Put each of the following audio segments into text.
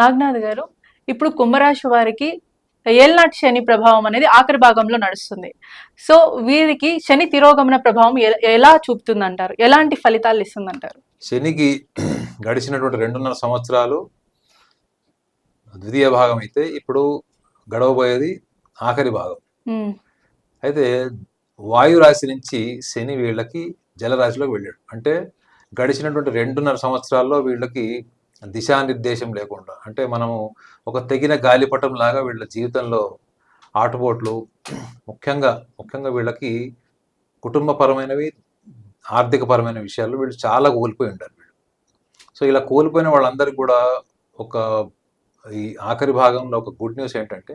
నాగనాథ్ గారు ఇప్పుడు కుంభరాశి వారికి ఏల్నాటి శని ప్రభావం అనేది ఆఖరి భాగంలో నడుస్తుంది. సో వీరికి శని తిరోగమన ప్రభావం ఎలా చూపుతుందంటారు? ఎలాంటి ఫలితాలు ఇస్తుందంటారు? శనికి గడిచినటువంటి రెండున్నర సంవత్సరాలు ద్వితీయ భాగం అయితే ఇప్పుడు గడవబోయేది ఆఖరి భాగం. అయితే వాయు రాశి నుంచి శని వీళ్ళకి జలరాశిలోకి వెళ్ళాడు. అంటే గడిచినటువంటి రెండున్నర సంవత్సరాల్లో వీళ్ళకి దిశానిర్దేశం లేకుండా అంటే మనము ఒక తెగిన గాలిపటం లాగా వీళ్ళ జీవితంలో ఆటుపోట్లు ముఖ్యంగా ముఖ్యంగా వీళ్ళకి కుటుంబపరమైనవి ఆర్థికపరమైన విషయాల్లో వీళ్ళు చాలా కోల్పోయి ఉంటారు వీళ్ళు. సో ఇలా కోల్పోయిన వాళ్ళందరికీ కూడా ఒక ఈ ఆఖరి భాగంలో ఒక గుడ్ న్యూస్ ఏంటంటే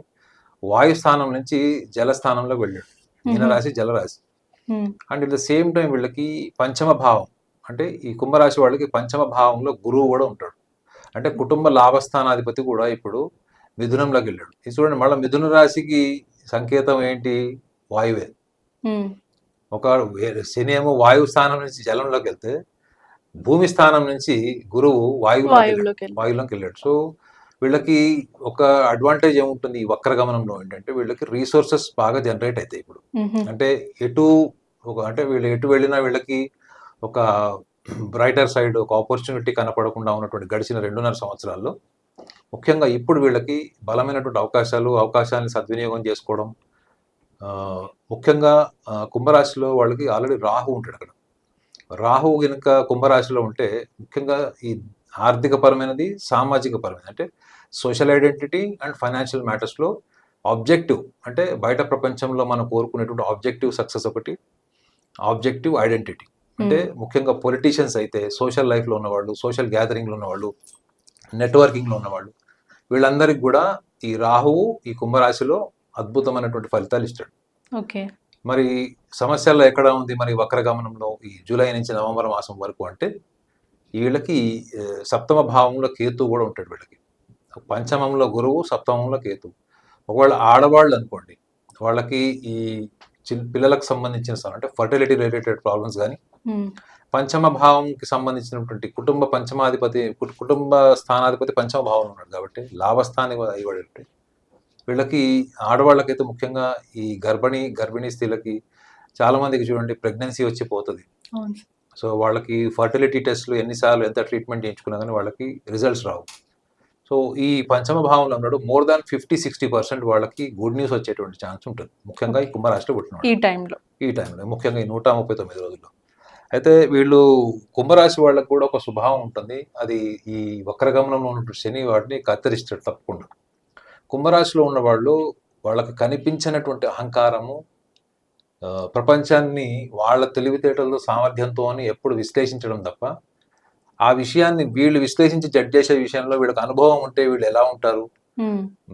వాయు స్థానం నుంచి జలస్థానంలోకి వెళ్ళాడు. మీనరాశి జలరాశి. And at the same time వీళ్ళకి పంచమ భావం అంటే ఈ కుంభరాశి వాళ్ళకి పంచమ భావంలో గురువు కూడా ఉంటాడు. అంటే కుటుంబ లాభస్థానాధిపతి కూడా ఇప్పుడు మిథునంలోకి వెళ్ళాడు. ఇది చూడండి మళ్ళీ మిథున రాశికి సంకేతం ఏంటి? వాయువే. ఒక శని ఏమో వాయు స్థానం నుంచి జలంలోకి వెళ్తే భూమి స్థానం నుంచి గురువు వెళ్ళాడు. వాయువులోకి వెళ్ళి వాయువులోకి వెళ్ళాడు. సో వీళ్ళకి ఒక అడ్వాంటేజ్ ఏముంటుంది ఈ వక్ర గమనంలో ఏంటంటే వీళ్ళకి రీసోర్సెస్ బాగా జనరేట్ అవుతాయి ఇప్పుడు. అంటే ఎటు ఒక అంటే వీళ్ళు ఎటు వెళ్ళినా వీళ్ళకి ఒక బ్రైటర్ సైడ్ ఒక ఆపర్చునిటీ కనపడకుండా ఉన్నటువంటి గడిచిన రెండున్నర సంవత్సరాల్లో ముఖ్యంగా ఇప్పుడు వీళ్ళకి బలమైనటువంటి అవకాశాలు అవకాశాన్ని సద్వినియోగం చేసుకోవడం ముఖ్యంగా కుంభరాశిలో వాళ్ళకి ఆల్రెడీ రాహు ఉంటాడు అక్కడ. రాహు కనుక కుంభరాశిలో ఉంటే ముఖ్యంగా ఈ ఆర్థిక పరమైనది సామాజిక పరమైనది అంటే సోషల్ ఐడెంటిటీ అండ్ ఫైనాన్షియల్ మ్యాటర్స్లో ఆబ్జెక్టివ్ అంటే బయట ప్రపంచంలో మనం కోరుకునేటువంటి ఆబ్జెక్టివ్ సక్సెస్ ఒకటి ఆబ్జెక్టివ్ ఐడెంటిటీ. అంటే ముఖ్యంగా పొలిటీషియన్స్ అయితే సోషల్ లైఫ్లో ఉన్నవాళ్ళు సోషల్ గ్యాదరింగ్లో ఉన్నవాళ్ళు నెట్వర్కింగ్లో ఉన్నవాళ్ళు వీళ్ళందరికీ కూడా ఈ రాహువు ఈ కుంభరాశిలో అద్భుతమైనటువంటి ఫలితాలు ఇస్తాడు. ఓకే. మరి సమస్యల్లో ఎక్కడ ఉంది? మరి వక్రగమనంలో ఈ జూలై నుంచి నవంబర్ మాసం వరకు అంటే వీళ్ళకి సప్తమ భావంలో కేతు కూడా ఉంటాడు వీళ్ళకి. పంచమంలో గురువు సప్తమంలో కేతు ఒకవేళ ఆడవాళ్ళు అనుకోండి వాళ్ళకి ఈ చిన్న పిల్లలకు సంబంధించిన అంటే ఫర్టిలిటీ రిలేటెడ్ ప్రాబ్లమ్స్ కానీ పంచమ భావంకి సంబంధించినటువంటి కుటుంబ పంచమాధిపతి కుటుంబ స్థానాధిపతి పంచమ భావం ఉన్నాడు కాబట్టి లాభస్థాని అయ్యబడి వీళ్ళకి ఆడవాళ్ళకైతే ముఖ్యంగా ఈ గర్భిణీ గర్భిణీ స్త్రీలకి చాలా మందికి చూడండి ప్రెగ్నెన్సీ వచ్చి పోతుంది. సో వాళ్ళకి ఫర్టిలిటీ టెస్ట్లు ఎన్నిసార్లు ఎంత ట్రీట్మెంట్ చేయించుకున్నా కానీ వాళ్ళకి రిజల్ట్స్ రావు. సో ఈ పంచమ భావంలో ఉన్నాడు. More than fifty sixty percent వాళ్ళకి గుడ్ న్యూస్ వచ్చేటువంటి ఛాన్స్ ఉంటుంది. ముఖ్యంగా ఈ కుంభరాశిలో పుట్టిన ఈ టైంలో. ఈ టైంలో. ముఖ్యంగా ఈ నూట ముప్పై తొమ్మిది రోజుల్లో. అయితే వీళ్ళు కుంభరాశి వాళ్ళకు కూడా ఒక స్వభావం ఉంటుంది. అది ఈ వక్రగమనంలో ఉన్నటువంటి శని వాటిని కత్తిరిస్తాడు తప్పకుండా. కుంభరాశిలో ఉన్న వాళ్ళు వాళ్ళకి కనిపించినటువంటి అహంకారము ప్రపంచాన్ని వాళ్ళ తెలివితేటలతో సామర్థ్యంతో అని ఎప్పుడు విశ్లేషించడం తప్ప ఆ విషయాన్ని వీళ్ళు విశ్లేషించి జడ్జ్ చేసే విషయంలో వీళ్ళకి అనుభవం ఉంటే వీళ్ళు ఎలా ఉంటారు?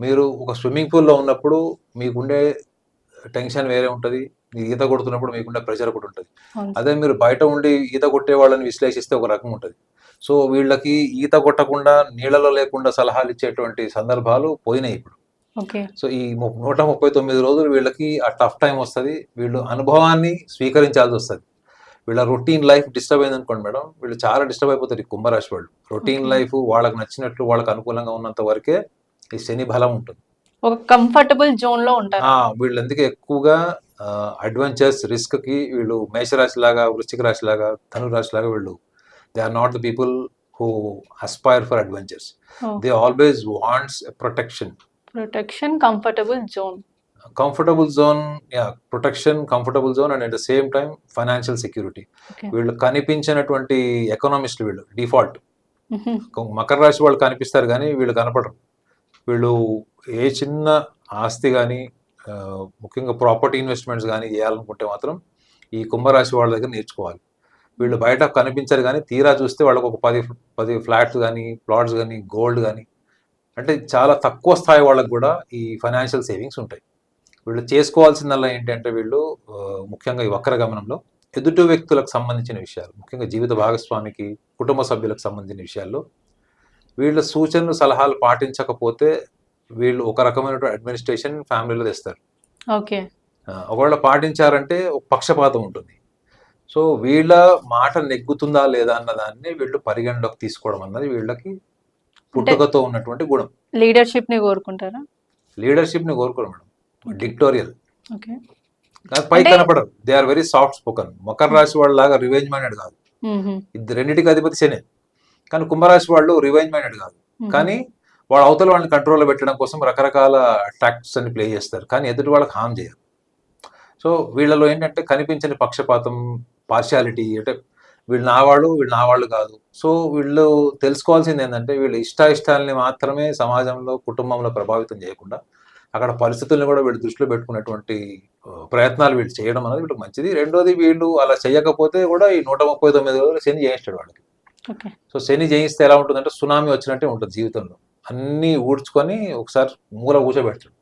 మీరు ఒక స్విమ్మింగ్ పూల్లో ఉన్నప్పుడు మీకుండే టెన్షన్ వేరే ఉంటుంది. మీరు ఈత కొడుతున్నప్పుడు మీకుండే ప్రెషర్ ఒకటి ఉంటుంది. అదే మీరు బయట ఉండి ఈత కొట్టే వాళ్ళని విశ్లేషిస్తే ఒక రకం ఉంటుంది. సో వీళ్ళకి ఈత కొట్టకుండా నీళ్ళలో లేకుండా సలహాలు ఇచ్చేటువంటి సందర్భాలు పోయినాయి ఇప్పుడు. సో ఈ నూట ముప్పై తొమ్మిది రోజులు వీళ్ళకి ఆ టఫ్ టైం వస్తుంది. వీళ్ళు అనుభవాన్ని స్వీకరించాల్సి వస్తుంది. వీళ్ళ రొటీన్ లైఫ్ డిస్టర్బ్ అయింది అనుకోండి మేడం వీళ్ళు చాలా డిస్టర్బ్ అయిపోతారు ఈ కుంభరాశి వాళ్ళు. రొటీన్. లైఫ్ వాళ్ళకి నచ్చినట్లు వాళ్ళకి అనుకూలంగా ఉన్నంత వరకే ఈ శని బలం ఉంటుంది. ఒక కంఫర్టబుల్ జోన్లో ఉంటారు. వీళ్ళు ఎందుకు ఎక్కువగా అడ్వెంచర్స్ రిస్క్కి వీళ్ళు మేషరాశి లాగా వృశ్చిక రాశి లాగా ధనురాశి లాగా వీళ్ళు they are not the people who aspire for adventures they always wants protection protection comfortable zone comfortable zone yeah protection comfortable zone and at the same time financial security వీళ్ళు కనిపించినటువంటి ఎకనామిస్ట్ వీళ్ళు డిఫాల్ట్ మకర రాశి వాళ్ళు కనిపిస్తారు కానీ వీళ్ళు కనపడరు. వీళ్ళు ఏ చిన్న ఆస్తి కానీ ముఖ్యంగా ప్రాపర్టీ ఇన్వెస్ట్మెంట్స్ కానీ చేయాలనుకుంటే మాత్రం ఈ కుంభరాశి వాళ్ళ దగ్గర నేర్చుకోవాలి. వీళ్ళు బయట కనిపించరు కానీ తీరా చూస్తే వాళ్ళకు ఒక పది పది ఫ్లాట్స్ కానీ ప్లాట్స్ కానీ గోల్డ్ కానీ అంటే చాలా తక్కువ స్థాయి వాళ్ళకు కూడా ఈ ఫైనాన్షియల్ సేవింగ్స్ ఉంటాయి. వీళ్ళు చేసుకోవాల్సిందల్లా ఏంటంటే వీళ్ళు ముఖ్యంగా ఈ వక్ర గమనంలో ఎదుటి వ్యక్తులకు సంబంధించిన విషయాలు ముఖ్యంగా జీవిత భాగస్వామికి కుటుంబ సభ్యులకు సంబంధించిన విషయాల్లో వీళ్ళ సూచనలు సలహాలు పాటించకపోతే వీళ్ళు ఒక రకమైనటువంటి అడ్మినిస్ట్రేషన్ ఫ్యామిలీలో తెస్తారు. ఓకే. ఒకవేళ పాటించారంటే ఒక పక్షపాతం ఉంటుంది. సో వీళ్ళ మాట నెగ్గుతుందా లేదా అన్న దాన్ని వీళ్ళు పరిగణలోకి తీసుకోవడం అన్నది వీళ్ళకి పుట్టుకతో ఉన్నటువంటి గుణం. లీడర్షిప్ని కోరుకుంటారా? లీడర్షిప్ని కోరుకోరు మేడం. డిక్టోరియల్. ఓకే. పై కనపడరు. They are very soft spoken. Makar రాశి వాళ్ళ లాగా రివెంజ్ మైండెడ్ కాదు. ఇది రెండింటికి అధిపతి శని. కానీ కుంభరాశి వాళ్ళు రివెంజ్ మైండెడ్ కాదు. కానీ వాళ్ళ అవతల వాళ్ళని కంట్రోల్లో పెట్టడం కోసం రకరకాల ట్రాక్ట్స్ అని ప్లే చేస్తారు. కానీ ఎదుటి వాళ్ళకి హామ్ చేయరు. సో వీళ్ళలో ఏంటంటే కనిపించని పక్షపాతం పార్షియాలిటీ అంటే వీళ్ళు నా వాళ్ళు వీళ్ళు నా వాళ్ళు కాదు. సో వీళ్ళు తెలుసుకోవాల్సింది ఏంటంటే వీళ్ళు ఇష్టాయిష్టాలని మాత్రమే సమాజంలో కుటుంబంలో ప్రభావితం చేయకుండా అక్కడ పరిస్థితుల్ని కూడా వీళ్ళు దృష్టిలో పెట్టుకున్నటువంటి ఆ, ప్రయత్నాలు వీళ్ళు చేయడం అనేది వీళ్ళకి మంచిది. రెండోది వీళ్ళు అలా చేయకపోతే కూడా ఈ నూట ముప్పై తొమ్మిది రోజులు శని చేయిస్తాడు వాళ్ళకి. సో శని జయిస్తే ఎలా ఉంటుందంటే సునామీ వచ్చినట్టే ఉంటుంది జీవితంలో. అన్నీ ఊడ్చుకొని ఒకసారి మూల కూర్చోబెడతాడు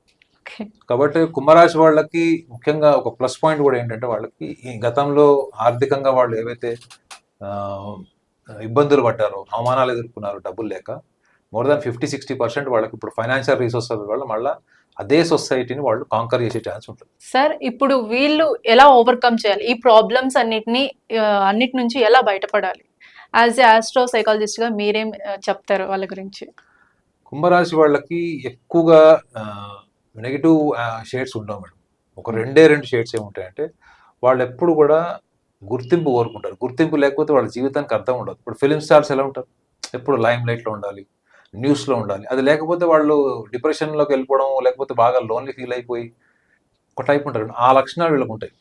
కాబట్టి కుంభరాశి వాళ్ళకి ముఖ్యంగా ఒక ప్లస్ పాయింట్ కూడా ఏంటంటే వాళ్ళకి ఈ గతంలో ఆర్థికంగా వాళ్ళు ఏవైతే ఇబ్బందులు పడ్డారో అవమానాలు ఎదుర్కొన్నారో డబ్బులు లేక more than fifty sixty percent వాళ్ళకి ఇప్పుడు ఫైనాన్షియల్ రీసోర్సెస్ వల్ల మళ్ళీ అదే సొసైటీని వాళ్ళు కాంకర్ చేసే ఛాన్స్ ఉంటుంది. సార్ ఇప్పుడు వీళ్ళు ఎలా ఓవర్కమ్ చేయాలి? ఈ ప్రాబ్లమ్స్ అన్నిటిని అన్నిటి నుంచి ఎలా బయటపడాలి? యాజ్ ఆస్ట్రో సైకాలజిస్ట్గా మీరేం చెప్తారు వాళ్ళ గురించి? కుంభరాశి వాళ్ళకి ఎక్కువగా నెగిటివ్ షేడ్స్ ఉండవు మేడం. ఒక రెండే రెండు షేడ్స్ ఏముంటాయంటే వాళ్ళు ఎప్పుడు కూడా గుర్తింపు కోరుకుంటారు. గుర్తింపు లేకపోతే వాళ్ళ జీవితానికి అర్థం ఉండదు. ఇప్పుడు ఫిలిం స్టార్స్ ఎలా ఉంటారు? ఎప్పుడు లైమ్ లైట్లో ఉండాలి న్యూస్లో ఉండాలి. అది లేకపోతే వాళ్ళు డిప్రెషన్లోకి వెళ్ళిపోవడం లేకపోతే బాగా లోన్లీ ఫీల్ అయిపోయి ఒక టైప్ ఉంటారు. ఆ లక్షణాలు వీళ్ళకి ఉంటాయి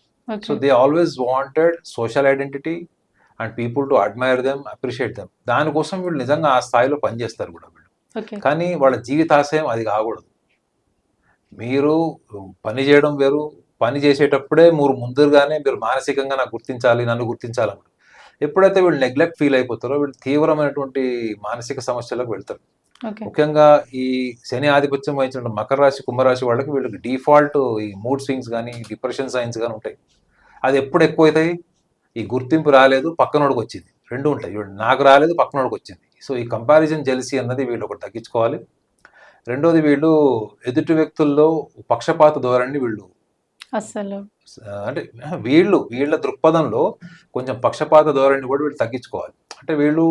so they always wanted social identity and people to admire them appreciate them. దానికోసం వీళ్ళు నిజంగా ఆ స్థాయిలో పనిచేస్తారు కూడా వీళ్ళు. కానీ వాళ్ళ జీవితాశయం అది కాకూడదు. మీరు పని చేయడం వేరు పని చేసేటప్పుడే మీరు ముందుగానే మీరు మానసికంగా నాకు గుర్తించాలి నన్ను గుర్తించాలని. ఎప్పుడైతే వీళ్ళు నెగ్లెక్ట్ ఫీల్ అయిపోతారో వీళ్ళు తీవ్రమైనటువంటి మానసిక సమస్యలకు వెళ్తారు. ముఖ్యంగా ఈ శని ఆధిపత్యం వహించిన మకర రాశి కుంభరాశి వాళ్ళకి వీళ్ళకి డిఫాల్ట్ ఈ మూడ్ స్వింగ్స్ కానీ డిప్రెషన్ సైన్స్ కానీ ఉంటాయి. అది ఎప్పుడు ఎక్కువ అవుతాయి ఈ గుర్తింపు రాలేదు పక్కనోడికి వచ్చింది. రెండు ఉంటాయి. నాకు రాలేదు పక్కనోడికి వచ్చింది. సో ఈ కంపారిజన్ జెలిసి అన్నది వీళ్ళు ఒకటి తగ్గించుకోవాలి. రెండోది వీళ్ళు ఎదుటి వ్యక్తుల్లో పక్షపాత ధోరణి వీళ్ళు అస్సలు. ఆ, అంటే వీళ్ళు వీళ్ళ దృక్పథంలో కొంచెం పక్షపాత ధోరణి కూడా వీళ్ళు తగ్గించుకోవాలి. అంటే వీళ్ళు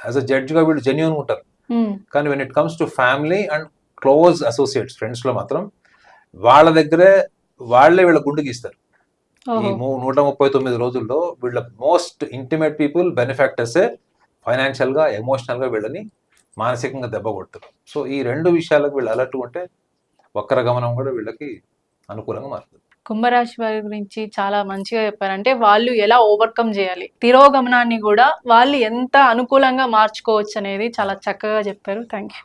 యాజ్ అ జడ్జ్గా వీళ్ళు జెన్యున్ ఉంటారు. కానీ when it comes to family and close associates ఫ్రెండ్స్లో మాత్రం వాళ్ళ దగ్గరే వాళ్ళే వీళ్ళ గుండుకి ఇస్తారు ఈ నూట ముప్పై తొమ్మిది రోజుల్లో వీళ్ళ మోస్ట్ ఇంటిమేట్ పీపుల్ బెనిఫాక్టర్సే ఫైనాన్షియల్గా ఎమోషనల్గా వీళ్ళని మానసికంగా దెబ్బ కొడతారు సో ఈ రెండు విషయాలకు వీళ్ళు అలర్ట్ ఉంటే వక్ర గమనం కూడా వీళ్ళకి అనుకూలంగా మారుతుంది. కుంభరాశి వారి గురించి చాలా మంచిగా చెప్పారు. అంటే వాళ్ళు ఎలా ఓవర్కమ్ చేయాలి? తిరోగమనాన్ని కూడా వాళ్ళు ఎంత అనుకూలంగా మార్చుకోవచ్చు అనేది చాలా చక్కగా చెప్పారు. Thank you